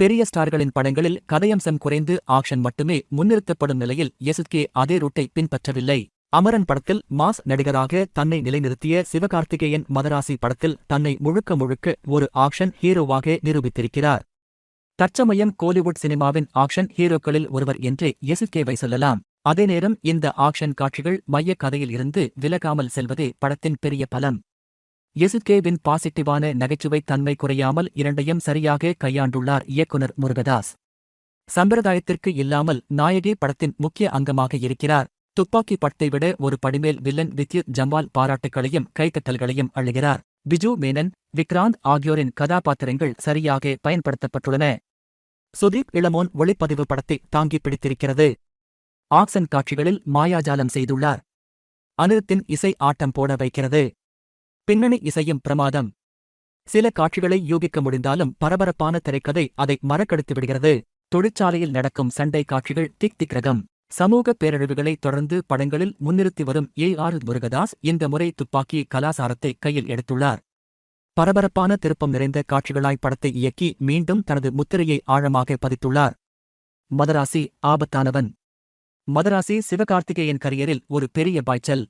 பெரிய ஸ்டார்களின் படங்களில் கதையம்சம் குறைந்து ஆக்ஷன் மட்டுமே முன்னிறுத்தப்படும் நிலையில் எஸ்கே அதே ரூட்டை பின்பற்றவில்லை. அமரன் படத்தில் மாஸ் நடிகராக தன்னை நிலைநிறுத்திய சிவகார்த்திகேயன் மதராசி படத்தில் தன்னை முழுக்க முழுக்க ஒரு ஆக்ஷன் ஹீரோவாக நிரூபித்திருக்கிறார். தற்சமயம் கோலிவுட் சினிமாவின் ஆக்ஷன் ஹீரோக்களில் ஒருவர் என்றே எசுகேவை சொல்லலாம். அதேநேரம் இந்த ஆக்ஷன் காட்சிகள் மையக் கதையில் இருந்து விலகாமல் செல்வதே படத்தின் பெரிய பலம். எசுகேவின் பாசிட்டிவான நகைச்சுவை தன்மை குறையாமல் இரண்டையும் சரியாக கையாண்டுள்ளார் இயக்குனர் முருகதாஸ். சம்பிரதாயத்திற்கு இல்லாமல் நாயகி படத்தின் முக்கிய அங்கமாக இருக்கிறார். துப்பாக்கி படத்தை விட ஒரு படிமேல் வில்லன் வித்யுத் ஜம்பால் பாராட்டுகளையும் கைத்தட்டல்களையும் அழுகிறார் பிஜு மேனன் விக்ராந்த் ஆகியோரின் கதாபாத்திரங்கள் சரியாக பயன்படுத்தப்பட்டுள்ளன. சுதீப் இளமோன் ஒளிப்பதிவு படத்தை தாங்கி பிடித்திருக்கிறது. ஆக்சன் காட்சிகளில் மாயாஜாலம் செய்துள்ளார். அனிருத்தின் இசை ஆட்டம் போட வைக்கிறது. பின்னணி இசையும் பிரமாதம். சில காட்சிகளை யூகிக்க முடிந்தாலும் பரபரப்பான திரைக்கதை அதை மறக்கடித்து விடுகிறது. தொழிற்சாலையில் நடக்கும் சண்டை காட்சிகள் திக் திக் ரகம். சமூக பேரழிவுகளை தொடர்ந்து படங்களில் முன்னிறுத்தி வரும் ஏ ஆர் முருகதாஸ் இந்த முறை துப்பாக்கி கலாசாரத்தை கையில் எடுத்துள்ளார். பரபரப்பான திருப்பம் நிறைந்த காட்சிகளாய் படத்தை இயக்கி மீண்டும் தனது முத்திரையை ஆழமாக பதித்துள்ளார். மதராசி ஆபத்தானவன். மதராசி சிவகார்த்திகேயன் கரியரில் ஒரு பெரிய பாய்ச்சல்.